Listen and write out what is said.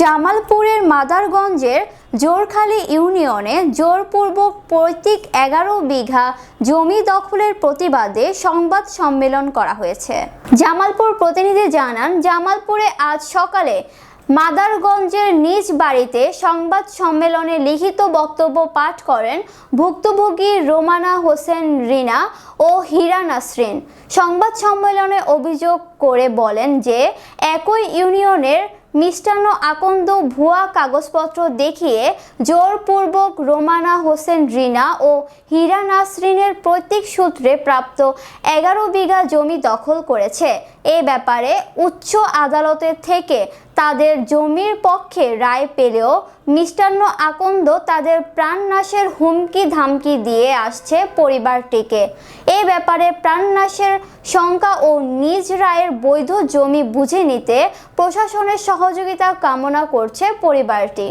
জামালপুরের মাদারগঞ্জের জোরখালী ইউনিয়নে জোরপূর্বক পৈতৃক এগারো বিঘা জমি দখলের প্রতিবাদে সংবাদ সম্মেলন করা হয়েছে। জামালপুর প্রতিনিধি জানান, জামালপুরে আজ সকালে মাদারগঞ্জের নিজ বাড়িতে সংবাদ সম্মেলনে লিখিত বক্তব্য পাঠ করেন ভুক্তভোগী রোমানা হোসেন রিনা ও হীরা নাসরিন। সংবাদ সম্মেলনে অভিযোগ করে বলেন যে, একই ইউনিয়নের মিষ্টান্ন আকন্দ ভুয়া কাগজপত্র দেখিয়ে জোরপূর্বক রোমানা হোসেন রিনা ও হীরা নাসরিনের প্রত্যেক সূত্রে প্রাপ্ত এগারো বিঘা জমি দখল করেছে। এ ব্যাপারে উচ্চ আদালতের থেকে তাদের জমির পক্ষে রায় পেলেও মিষ্টান্ন আকন্দ তাদের প্রাণনাশের হুমকি ধামকি দিয়ে আসছে পরিবারটিকে। এ ব্যাপারে প্রাণনাশের শঙ্কা ও নিজ রায়ের বৈধ জমি বুঝে নিতে প্রশাসনের সহযোগিতা কামনা করছে পরিবারটি।